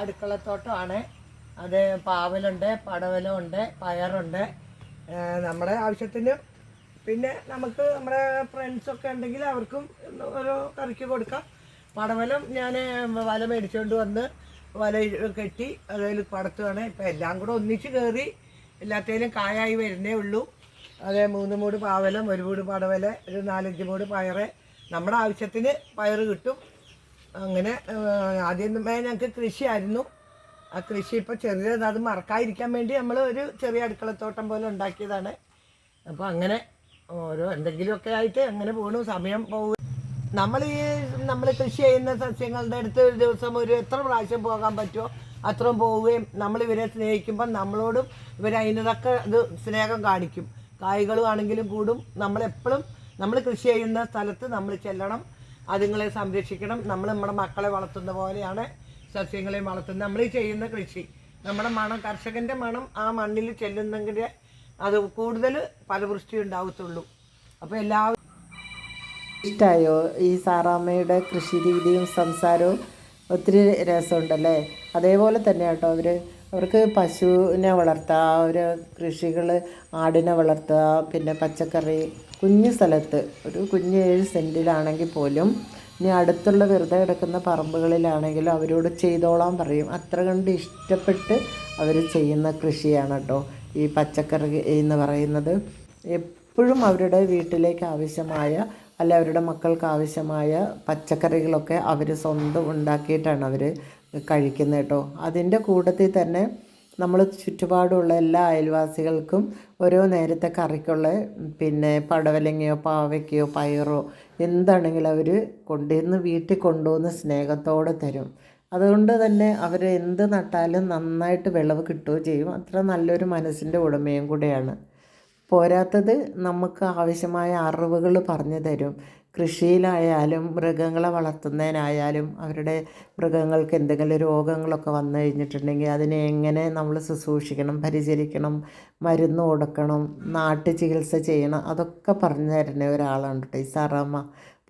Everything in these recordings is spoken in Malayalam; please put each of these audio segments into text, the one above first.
അടുക്കളത്തോട്ടമാണ്. അത് പാവലുണ്ട് പടവലുണ്ട് പയറുണ്ട്. നമ്മുടെ ആവശ്യത്തിന് പിന്നെ നമുക്ക് നമ്മുടെ ഫ്രണ്ട്സൊക്കെ ഉണ്ടെങ്കിൽ അവർക്കും ഓരോ കറിക്ക് കൊടുക്കാം. പടവലം ഞാൻ വല മേടിച്ചുകൊണ്ട് വന്ന് വല കെട്ടി അതിൽ പടത്തുകയാണ് ഇപ്പം എല്ലാം കൂടെ ഒന്നിച്ച് കയറി എല്ലാത്തേലും കായായി വരുന്നേ ഉള്ളൂ. അതെ മൂന്ന് മൂട് പാവലം ഒരു മൂട് പടവല ഒരു നാലഞ്ച് മൂട് പയറ്. നമ്മുടെ ആവശ്യത്തിന് പയറ് കിട്ടും. അങ്ങനെ ആദ്യമേ ആദ്യം ഞങ്ങൾക്ക് കൃഷിയായിരുന്നു. ആ കൃഷി ഇപ്പോൾ ചെറിയത് അത് മറക്കാതിരിക്കാൻ വേണ്ടി നമ്മൾ ഒരു ചെറിയ അടുക്കളത്തോട്ടം പോലെ ഉണ്ടാക്കിയതാണ്. അപ്പോൾ അങ്ങനെ ഓരോ എന്തെങ്കിലുമൊക്കെ ആയിട്ട് അങ്ങനെ പോകണു സമയം പോകും നമ്മൾ ഈ നമ്മൾ കൃഷി ചെയ്യുന്ന സസ്യങ്ങളുടെ അടുത്ത് ഒരു ദിവസം ഒരു എത്ര പ്രാവശ്യം പോകാൻ പറ്റുമോ അത്രയും പോവുകയും നമ്മൾ ഇവരെ സ്നേഹിക്കുമ്പോൾ നമ്മളോടും ഇവർ അതിനതൊക്കെ ഇത് സ്നേഹം കാണിക്കും. കായ്കളും ആണെങ്കിലും കൂടും. നമ്മളെപ്പോഴും നമ്മൾ കൃഷി ചെയ്യുന്ന സ്ഥലത്ത് നമ്മൾ ചെല്ലണം. അതുങ്ങളെ സംരക്ഷിക്കണം. നമ്മൾ നമ്മുടെ മക്കളെ വളർത്തുന്ന പോലെയാണ് സസ്യങ്ങളെ വളർത്തുന്നത്. നമ്മൾ ചെയ്യുന്ന കൃഷി. നമ്മുടെ മണം കർഷകന്റെ മണം ആ മണ്ണിൽ ചെല്ലുന്നെങ്കിൽ അത് കൂടുതൽ ഫലവൃഷ്ടി ഉണ്ടാവത്തുള്ളൂ. അപ്പോൾ എല്ലാവരും ഇഷ്ടമായോ ഈ സാറാമ്മയുടെ കൃഷി രീതിയും സംസാരവും ഒത്തിരി രസമുണ്ടല്ലേ? അതേപോലെ തന്നെ കേട്ടോ അവർ അവർക്ക് പശുവിനെ വളർത്തുക അവർ കൃഷികൾ ആടിനെ വളർത്തുക പിന്നെ പച്ചക്കറി കുഞ്ഞു സ്ഥലത്ത് ഒരു കുഞ്ഞ് ഏഴ് സെന്റിലാണെങ്കിൽ പോലും ഇനി അടുത്തുള്ള വെറുതെ കിടക്കുന്ന പറമ്പുകളിലാണെങ്കിലും അവരോട് ചെയ്തോളാൻ പറയും. അത്ര കണ്ട് ഇഷ്ടപ്പെട്ട് അവർ ചെയ്യുന്ന കൃഷിയാണ് കേട്ടോ ഈ പച്ചക്കറി എന്ന് പറയുന്നത്. എപ്പോഴും അവരുടെ വീട്ടിലേക്ക് ആവശ്യമായ അല്ല അവരുടെ മക്കൾക്ക് ആവശ്യമായ പച്ചക്കറികളൊക്കെ അവർ സ്വന്തം ഉണ്ടാക്കിയിട്ടാണ് അവർ കഴിക്കുന്നത് കേട്ടോ. അതിന്റെ കൂട്ടത്തിൽ തന്നെ നമ്മൾ ചുറ്റുപാടുള്ള എല്ലാ അയൽവാസികൾക്കും ഓരോ നേരത്തെ കറിക്കുള്ള പിന്നെ പടവലങ്ങയോ പാവയ്ക്കയോ പയറോ എന്താണെങ്കിലും അവർ കൊണ്ടുവന്ന് വീട്ടിൽ കൊണ്ടുവന്ന് സ്നേഹത്തോടെ തരും. അതുകൊണ്ട് തന്നെ അവർ എന്ത് നട്ടാലും നന്നായിട്ട് വിളവ് കിട്ടുകയും ചെയ്യും. അത്ര നല്ലൊരു മനസ്സിന്റെ ഉടമയും കൂടെയാണ്. പോരാത്തത് നമുക്ക് ആവശ്യമായ അറിവുകൾ പറഞ്ഞു തരും. കൃഷിയിലായാലും മൃഗങ്ങളെ വളർത്തുന്നതിനായാലും അവരുടെ മൃഗങ്ങൾക്ക് എന്തെങ്കിലും രോഗങ്ങളൊക്കെ വന്നു കഴിഞ്ഞിട്ടുണ്ടെങ്കിൽ അതിനെ എങ്ങനെ നമ്മൾ ശുശ്രൂഷിക്കണം പരിചരിക്കണം മരുന്ന് കൊടുക്കണം നാട്ടു ചികിത്സ ചെയ്യണം അതൊക്കെ പറഞ്ഞു തരുന്ന ഒരാളുണ്ട് ഈ സാറാമ്മ.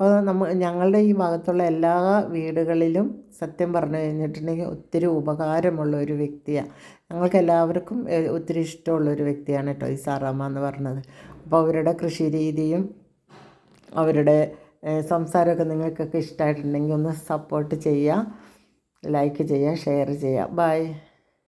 അപ്പോൾ നമ്മൾ ഞങ്ങളുടെ ഈ ഭാഗത്തുള്ള എല്ലാ വീടുകളിലും സത്യം പറഞ്ഞു കഴിഞ്ഞിട്ടുണ്ടെങ്കിൽ ഒത്തിരി ഉപകാരമുള്ള ഒരു വ്യക്തിയാണ് ഞങ്ങൾക്ക് എല്ലാവർക്കും ഒത്തിരി ഇഷ്ടമുള്ള ഒരു വ്യക്തിയാണ് കേട്ടോ ഈ സാറാമ്മ എന്ന് പറഞ്ഞത്. അപ്പോൾ അവരുടെ കൃഷി രീതിയും അവരുടെ സംസാരമൊക്കെ നിങ്ങൾക്കൊക്കെ ഇഷ്ടമായിട്ടുണ്ടെങ്കിൽ ഒന്ന് സപ്പോർട്ട് ചെയ്യുക ലൈക്ക് ചെയ്യുക ഷെയർ ചെയ്യുക. ബൈ.